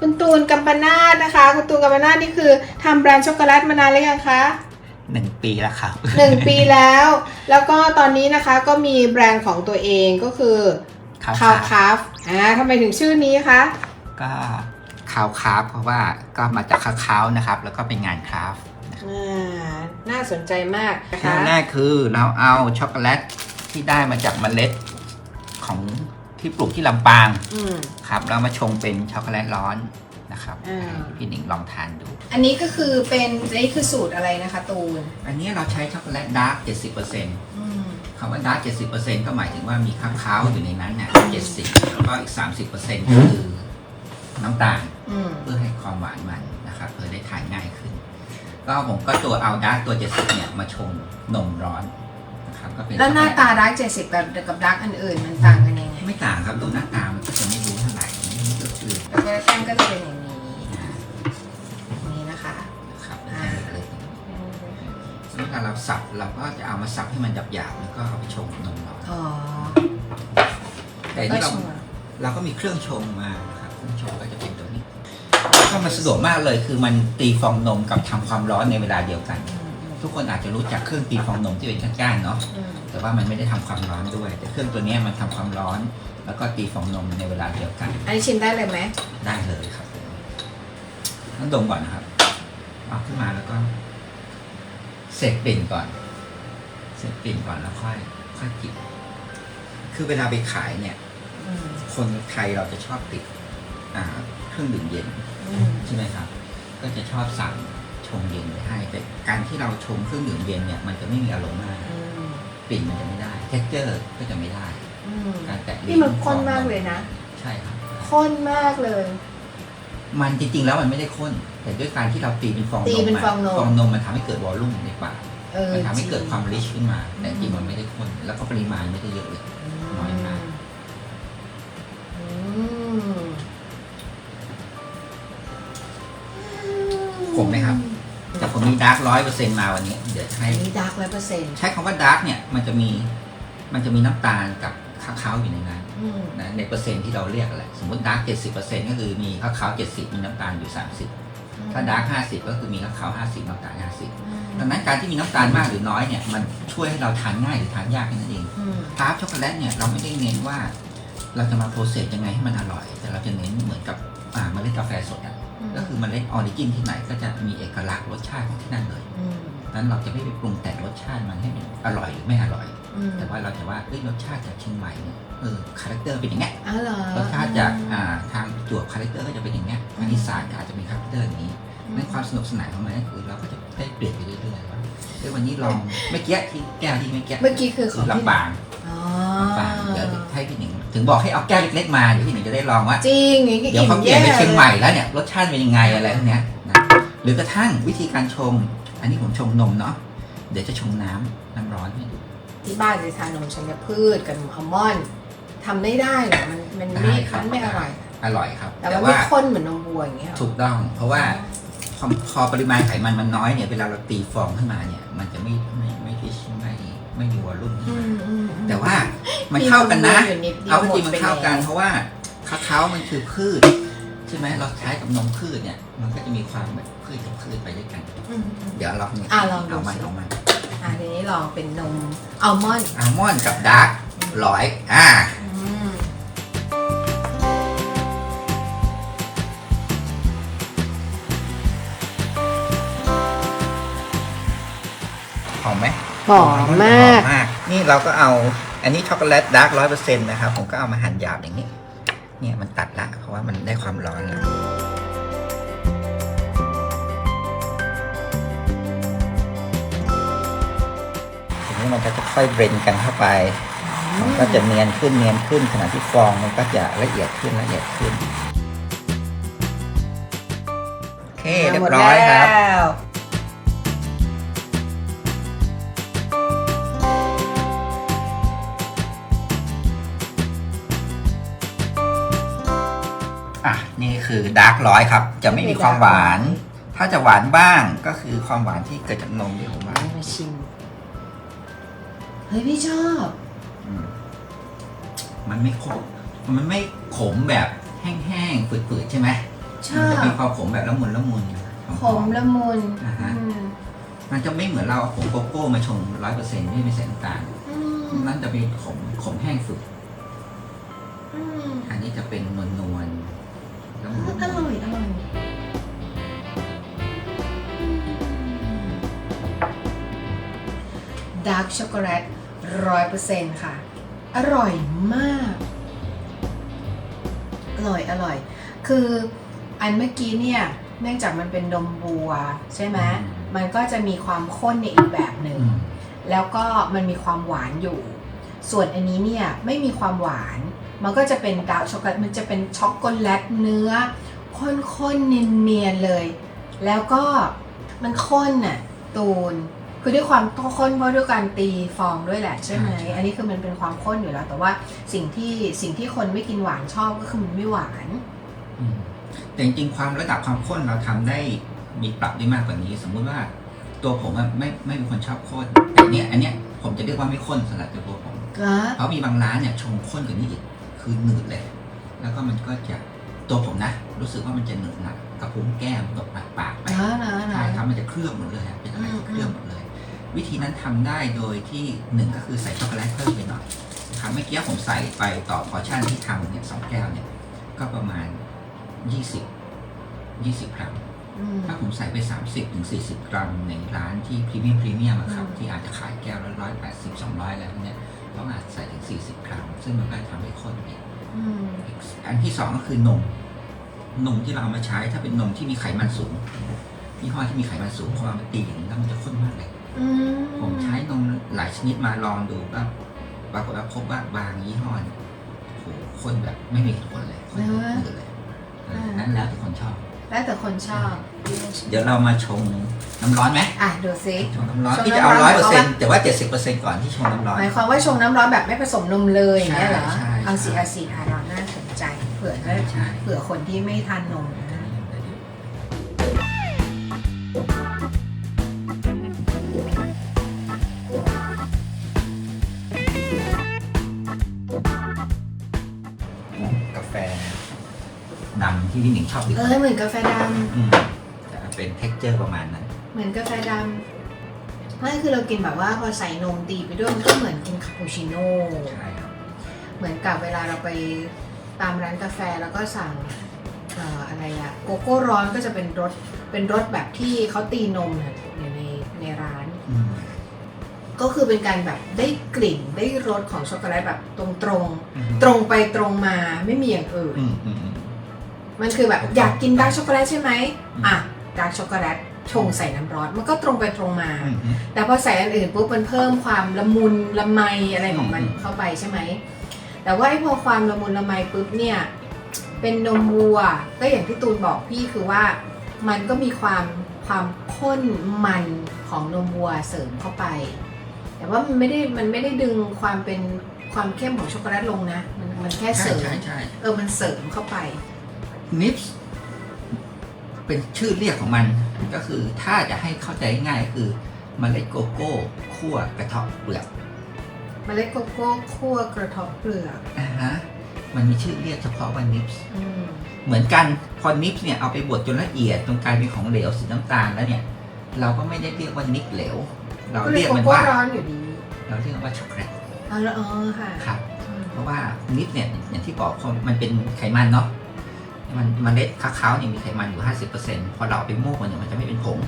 คุณตูนกัมปนาทนะคะ คุณตูนกัมปนาทนี่คือทำแบรนด์ช็อกโกแลตมานานแล้วยังคะหนึ่งปีแล้วครับหนึ่งปีแล้ว แล้วก็ตอนนี้นะคะก็มีแบรนด์ของตัวเองก็คือครับคาวคาฟอ่าทำไมถึงชื่อนี้คะก็คาวคราฟเพราะว่าก็มาจากคาคาวนะครับ แล้วก็เป็นงานคราฟต์อ่าน่าสนใจมากนะเรื่คะองแรกคือเราเอาช็อกโกแลตที่ได้มาจากเมล็ดของ ที่ปลูกที่ลำปางอืมครับแล้วมาชงเป็นช็อกโกแลตร้อนนะครับอ่า ให้พี่หนิงลองทานดู อันนี้ก็คือเป็นนี่คือสูตรอะไรนะคะตูนอันนี้เราใช้ช็อกโกแลตดาร์ก70%อืมคำว่าดาร์ก70%ก็หมายถึงว่ามีคาคาวอยู่ในนั้นเนี่ย70แล้วก็อีก30%ก็คือน้ำตาล อืมเพื่อให้ความหวานมันนะครับเพื่อได้ทานง่ายขึ้น ก็ผมก็ตัวเอาดาร์กตัว 70 เนี่ยมาชงนมร้อนนะครับก็เป็นแล้วหน้าช็อกโกตาแลดักเจ็ดสิบกับกับดักอันอื่นมันต่างกันยัง ไงไม่ต่างครับดูหน้าตามันก็จะไม่รู้เท่าไหร่นี่ก็คือแล้วก็แก้มก็จะเป็นอย่างนี้อย่างนี้นะคะนะครับไม่ใช่อะไรเวลาเราสับเราก็จะเอามาสับให้มันหยาบๆแล้วก็เอาไปชงกับนมร้อนอ๋อแต่ก็ที่เราชงเราก็มีเครื่องชงมานะครับเครื่องชงก็จะเป็นตัวนี้ก็มันสะดวกมากเลยคือมันตีฟองนมกับทำความร้อนในเวลาเดียวกันอืม ทุกคนอาจจะรู้จักเครื่องตีฟองนมที่เป็นก้านๆเนาะอืมแต่ว่ามันไม่ได้ทำความร้อนด้วย แต่เครื่องตัวเนี้ยมันทำความร้อน แล้วก็ตีฟองนมในเวลาเดียวกัน อันนี้ชิมได้เลยไหมได้เลยครับผมต้องดมก่อนนะครับเอาขึ้นมาแล้วก็เสกปิ่นก่อน เสกปิ่นก่อนแล้วค่อย ค่อยจิบคือเวลาไปขายเนี่ยอืมคนไทยเราจะชอบติด อ่า เครื่องดื่มเย็นอืมใช่ไหมครับ ก็จะชอบสั่ง ชงเย็นไปให้ แต่การที่เราชงเครื่องดื่มเย็นเนี่ยมันจะไม่มีอารมณ์มากอืมกลิ่นมันจะไม่ได้เท็กเจอร์ก็จะไม่ได้อืมการแตะลิ้นี่มันข้นมากเลยนะ ใช่ครับข้นมากเลย มันจริงๆแล้วมันไม่ได้ข้น แต่ด้วยการที่เราตีเป็นฟองนมตีเป็นอะฟองนมฟองนมมันทำให้เกิดวอลลุ่มในปากเออมันทำให้เกิดความจริงริชขึ้นมา แต่จริงมันไม่ได้ข้นแล้วก็ปริมาณไม่ได้เยอะเลยน้อยมาก ดาร์กร้อยเปอร์เซ็นต์มาวันนี้ เดี๋ยวให้อันนี้ดาร์กร้อยเปอร์เซ็นต์ใช้คำว่าดาร์กเนี่ยมันจะมีมันจะมีน้ำตาลกับคาคาวอยู่ในนั้นอืมนะในเปอร์เซ็นต์ที่เราเรียกแหละสมมติดาร์กเจ็ดสิบเปอร์เซ็นต์ก็คือมีคาคาวเจ็ดสิบมีน้ำตาลอยู่สามสิบถ้าดาร์กห้าสิบก็คือมีคาคาวห้าสิบน้ำตาลห้าสิบดังนั้นการที่มีน้ำตาลมากหรือน้อยเนี่ยมันช่วยให้เราทานง่ายหรือทานยากแค่นั้นเองอืมทาร์ตช็อกโกแลตเนี่ยเราไม่ได้เน้นว่า เราจะมาโปรเซสยังไงให้มันอร่อย แต่เราจะเน้นเหมือนกับอ่าเมล็ดกาแฟสดอะ ก็คือเมล็ดออริจินที่ไหนก็จะมีเอกลักษณ์รสชาติของที่นั่นเลยมนั้นเราจะไม่ไปปรุงแต่งรสชาติมันให้มันอร่อยหรือไม่อร่อยอืมแต่ว่าเราจะว่าเอ้ยรสชาติจากเชียงใหม่เนี่ยเออคาแรคเตอร์เป็นอย่างเงี้ยอ๋อเหรอรสชาติจากอ่าทางจวบคาแรคเตอร์ก็จะเป็นอย่างเงี้ยทางอีสานก็อาจจะมีคาแรคเตอร์อย่างนี้ในความสนุกสนานของมันก็คือเราก็จะได้เปลี่ยนไปเรื่อยๆว่าเอ้ยวันนี้ลองไม่เกี้ยที่แก้วที่ไม่เกี้ยเมื่อกี้คือขคือองพี่ลำบางอ๋อลำบางเดี๋ยวให้พี่หนิง ถึงบอกให้เอาแก้วเล็กๆมาเดี๋ยวพี่หนิงจะได้ลองว่าจริงอย่างนี้เดี๋ยวเขาเปลี่ยนไปเชียงใหลม่แล้วเนี่ยรสชาติเป็นยังไงอะไรพวกเนี้ยนะหรือกระทั่งวิธีการชง อันนี้ผมชงนมเนาะเดี๋ยวจะชงน้ำน้ำร้อนให้ดูที่บ้านจะทานนมชัญพืชกับนมอัลมอนด์ทำไม่ได้เหรอมันมันไม่ได้ครับมันไม่อร่อยอร่อยครับ แต่แต่ว่าไม่ว่าข้นเหมือนนมวัวอย่างเงี้ยหรอถูกต้อง เพราะว่าพอพอปริมาณไขมันมันน้อยเนี่ยเวลาเราตีฟองขึ้นมาเนี่ย มันจะไม่ไม่ไม่ริชไม่ ไม่มีวอลลุ่มขึ้นอืมามอืมอืม แต่ว่ามันเข้ากันนะ มีอยู่นิดดียวเอาจริงมันหดไปเข้ากันแล้ว เพราะว่าคาคาวมันคือพืชใช่ไหมเราใช้กับนมพืชเนี่ย มันก็จะมีความแบบพืชกับพืชไปด้วยกัน อืมอืม เดี๋ยวลองเนี่ยอะลองดูเอามันสิ เอามันอะทีนี้ลองเป็นนมอัลมอนด์ อัลมอนด์กับดาร์กร้อยอ่า อื หมหอมมาก หอมมาก นี่เราก็เอา อันนี้ช็อกโกแลตดาร์กร้อยเปอร์เซ็นต์นะครับ ผมก็เอามาหั่นหยาบอย่างนี้ เนี่ยมันตัดละ เพราะว่ามันได้ความร้อนแล้วทีนี้มันก็จะค่อยเบรนกันเข้าไป มันก็จะเนียนขึ้นเนียนขึ้นขณะที่ฟองมันก็จะละเอียดขึ้นละเอียดขึ้น โอเคเรียบร้อยครับ หมดแล้ว คือดาร์กร้อยครับ จะไม่มีความหวาน ถ้าจะหวานบ้างก็คือความหวานที่เกิดจากนมที่ผมว่ามาชิม เฮ้ยพี่ชอบ อืมมันไม่ขมมันไม่ขมแบบแห้งๆฝืดๆใช่ไหมชมัอนจะบมีความขมแบบละมุนละมุนหอขมละมุนอ่าฮะ อืมมันจะไม่เหมือนเราเอาผงโกโก้มาชงร้อยเปอร์เซ็นต์ที่ไม่ใส่น้ำตาลอืมนั่นจะเป็นขมขมแห้งสุด อืมอันนี้จะเป็นนวลนวลๆละมุนละ อมุร่อนยอร่อยดาร์กช็อกโกแลตร้อยเปอร์เซ็นต์ค่ะ อร่อยมาก อร่อยอร่อย คืออันเมื่อกี้เนี่ย เนื่องจากมันเป็นนมบัวใช่ไหมมันก็จะมีความข้นในอีกแบบหนึ่งอืมแล้วก็มันมีความหวานอยู่ ส่วนอันนี้เนี่ยไม่มีความหวาน มันก็จะเป็นดาร์กช็อกโกแลต มันจะเป็นช็อกโกแลตเนื้อข้นๆเนียนๆเลย แล้วก็มันข้นน่ะตูน คือด้วยความข้นเพราะด้วยการตีฟองด้วยแหละใช่ไหมใช่อันนี้คือมันเป็นความข้นอยู่แล้ว แต่ว่าสิ่งที่สิ่งที่คนไม่กินหวานชอบก็คือมันไม่หวานอืมแต่จริงๆความระดับความข้นเราทำได้มีปรับได้มากกว่านี้ สมมุติว่าตัวผมอะไม่ไม่เป็นคนชอบข้นแต่เนี้ยอันเนี้ยผมจะเรียกว่าไม่ข้นสำหรับตัวผม เหรอเพราะมีบางร้านเนี่ยชงข้นกว่านี้อีกคือหนืดเลย แล้วก็มันก็จะตัวผมนะ รู้สึกว่ามันจะหนืดหนักกระพุ้งแก้มตกปากปากๆไปนะนะนะใช่ครับมันจะเคลือบหมดเลยอะเป็นอะไรอืมที่เคลือบหมดเลย วิธีนั้นทำได้โดยที่หนึ่งก็คือใส่ช็อกโกแลตเพิ่มไปหน่อยครับเมื่อกี้ผมใส่ไปต่อพอร์ชั่นที่ทำเนี่ยสองแก้วเนี่ยก็ประมาณยี่สิบยี่สิบกรัม อืม ถ้าผมใส่ไป 30ถึง40 กรัมในร้านที่พรีเมียมพรีเมียมอะครับ อืม ที่อาจจะขายแก้วละร้อยแปดสิบสองร้อยอะไรพวกเนี้ย ต้องอาจใส่ถึง 40 กรัม ซึ่งมันก็ทำให้ข้นอีกอืมอันที่สองก็คือนม นมที่เราเอามาใช้ถ้าเป็นนมที่มีไขมันสูงยี่ห้อที่มีไขมันสูงพอเอามาตีอย่างนี้แล้วมันจะข้นมากเลยอืมผมใช้นมหลายชนิดมาลองดูก็ปรากฏว่าพบว่าบางยี่ห้อเนี่ยโอ้โหข้นแบบไม่มีเหตุผลเลยข้นหมดเลยเออนั่นแล้วแต่คนชอบ แล้วแต่คนชอบ เดี๋ยวเรามาชงน้ำร้อนไหมอะดูซิ ชงน้ำร้อนชงที่น้ำจะเอาร้ร้ออนยเปอร์เพเซ็ราะนว่าต์แต่ว่าเจ็ดสิบเปอร์เซ็นต์ก่อนที่ชงน้ำร้อน หมายความว่าชงน้ำร้อนแบบไม่ผสมนมเลยอย่างเงี้ยเหรอ ใช่เอาสิใช่ เอาสิอะเราน่าสนใจ เผื่อใช่ใช่เผื่อคนที่ไม่ทานนมนะกาแฟดำที่พี่หนิงชอบดื่มเออเหมือนกาแฟดอืมจะ เป็นเท็กเจอร์ประมาณนั้นำเหมือนกาแฟดำไม่คือเรากินแบบว่าพอใส่นมตีไปด้วยมันก็เหมือนกินคาปูชิโน่ใช่ครับเหมือนกับเวลาเราไปตามร้านกาแฟแล้วก็สั่งเอ่ออะไรอะโกโก้ร้อนก็จะเป็นรสเป็นรสแบบที่เขาตีนมน่ะอยู่ในในร้านอืมก็คือเป็นการแบบได้กลิ่นได้รสของช็อกโกแลตแบบตรงตรงๆอืมตรงไปตรงมาไม่มีอย่างอื่นอืมอืมอืมมันคือแบบอยากกินดาร์กช็อกโกแลตใช่ไหมอืมอะ ดาร์กช็อกโกแลตชงใส่น้ำร้อน มันก็ตรงไปตรงมาอืมอืมแต่พอใส่อันอื่นปุ๊บมันเพิ่มความละมุนละไมอะไรของมันอืมเข้าไปใช่ไหม แต่ว่าไอ้พอความละมุนละไมปุ๊บเนี่ย เป็นนมวัว ก็อย่างที่ตูนบอกพี่คือว่า มันก็มีความความข้นมันของนมวัวเสริมเข้าไป แต่ว่ามันไม่ได้มันไม่ได้ดึงความเป็นความเข้มของช็อกโกแลตลงนะ มันมันแค่เสใช่ริมใช่ใช่เออมันเสริมเข้าไปนิปส์ เป็นชื่อเรียกของมัน ก็คือถ้าจะให้เข้าใจง่ายๆก็คือเมล็ดโกโก้คั่วกระเทาะเปลือกเมล็ดโกโก้คั่วกระเทาะเปลือกอ่าฮะมันมีชื่อเรียกเฉพาะว่านิปส์อืมเหมือนกันพอนิปส์เนี่ยเอาไปบดจนละเอียดจนกลายเป็นของเหลวสีน้ำตาลแล้วเนี่ย เราก็ไม่ได้เรียกว่านิปเหลว เราก็เลยเรียกโกมันโก้ว่าร้อนอยู่ดีเราเรียกมันว่าช็อกโกแลตเอาละอ๋อค่ะครับอืมเพราะว่านิปเนี่ยอย่างที่บอกพอมันเป็นไขมันเนาะ มันเมล็ดคาคาวเนี่ยมีไขมันอยู่ 50%พอเราเอาไปโม่มันเนี่ยมันจะไม่เป็นผง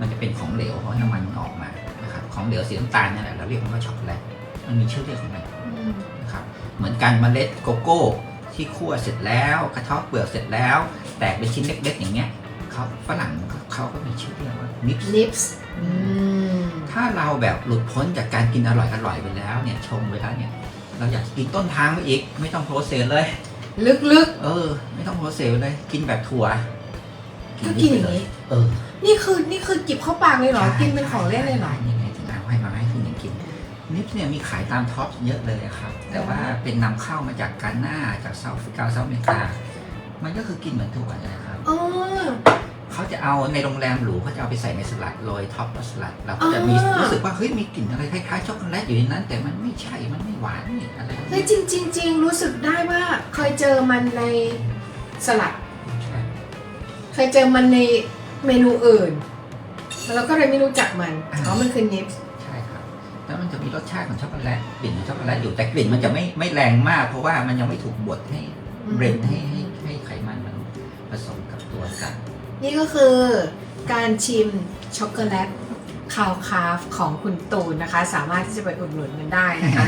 มันจะเป็นของเหลวเพราะน้ำมันมันออกมานะครับของเหลวสีน้ำตาลเนี่ยแหละเราเรียกมันว่าช็อกโกแลตมันมีชื่อเรียกของมันอืมนะครับเหมือนกันเมล็ดโกโก้ที่คั่วเสร็จแล้วกระเทาะเปลือกเสร็จแล้ว แตกเป็นชิ้นเล็กๆอย่างเงี้ยเขาฝรั่งเขาก็มีชื่อเรียกว่านิปลิปส์อืมถ้าเราแบบหลุดพ้นจากการกินอร่อยอร่อยๆไปแล้วเนี่ยชงไปแล้วเนี่ยเราอยากกินต้นทางไปอีก ไม่ต้องโปรเซสเลย ลึกเออ ไม่ต้องโปรเซสเลย กินแบบถั่วๆ ก็กินอย่างนี้ เออนี่คือนี่คือจิบเข้าปากเลยเหรอใช่กินเป็นของเล่นเลยเหรอ ยังไงถึงเอาให้มาให้คุณหญิงกิน นิปเนี่ยมีขายตามท็อปเยอะเลยอะครับ แต่ว่าเป็นนำเข้ามาจากกาน่าจากเซาท์แอฟริกาเซาท์อเมริกา มันก็คือกินเหมือนถั่วเลยครับอ๋อ เขาจะเอาในโรงแรมหรูเขาจะเอาไปใส่ในสลัดโรยท็อปกับสลัดเราก็จะมีอ่ารู้รู้สึกว่าเฮ้ยมีกลิ่นอะไรคล้ายๆช็อกโกแลตอยู่ในนั้น แต่มันไม่ใช่มันไม่หวานนี่อะไรเฮ้ยจริงจริงๆรู้สึกได้ว่าเคยเจอมันในสลัดใช่เคยเจอมันในเมนูอื่น แล้วก็เลยไม่รู้จักมันอ๋อมันคือนิปส์ใช่ครับแล้วมันจะมีรสชาติของช็อกโกแลตกลิ่นของช็อกโกแลตอยู่แต่กลิ่นมันจะไม่ไม่แรงมาก เพราะว่ามันยังไม่ถูกบดให้เบรนให้ให้ให้ไขมันมันผสมกับตัวกัน นี่ก็คือการชิมช็อกโกแลตคาวคาฟของคุณตูนนะคะ สามารถที่จะไปอุดหนุนกันได้นะคะ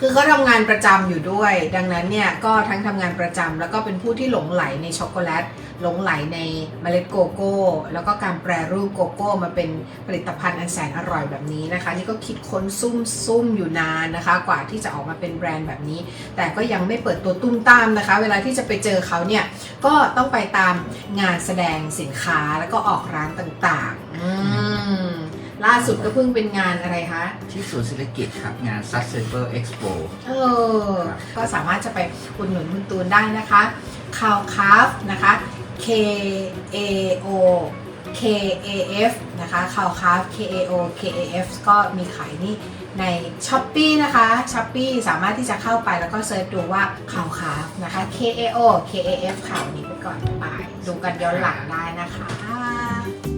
คือเขาทำงานประจำอยู่ด้วย ดังนั้นเนี่ยก็ทั้งทำงานประจำแล้วก็เป็นผู้ที่หลงไหลในช็อกโกแลตหลงไหลในเมล็ดโกโก้ แล้วก็การแปรรูปโกโก้มาเป็นผลิตภัณฑ์อันแสนอร่อยแบบนี้นะคะ นี่ก็คิดค้นซุ่มซุ่มอยู่นานนะคะ กว่าที่จะออกมาเป็นแบรนด์แบบนี้ แต่ก็ยังไม่เปิดตัวตุ้มตามนะคะ เวลาที่จะไปเจอเขาเนี่ยก็ต้องไปตามงานแสดงสินค้าแล้วก็ออกร้านต่างๆอืม ล่าสุดก็เพิ่งเป็นงานอะไรคะ ที่ศูนย์เศรษฐกิจครับ งาน Sustainable Expo เออ ก็สามารถจะไปอุดหนุนคุณตูนได้นะคะคาวคาฟนะคะ K A O K A F นะคะคาวคาฟ K A O K A F ก็มีขายนี่ใน s h อ p e e นะคะ s h อ p e e สามารถที่จะเข้าไปแล้วก็เซิร์ชดูว่าคาวคาฟนะคะ K A O K A F ข่าวนี้ไปก่อนไปดูกันย้อนหลังได้นะคะ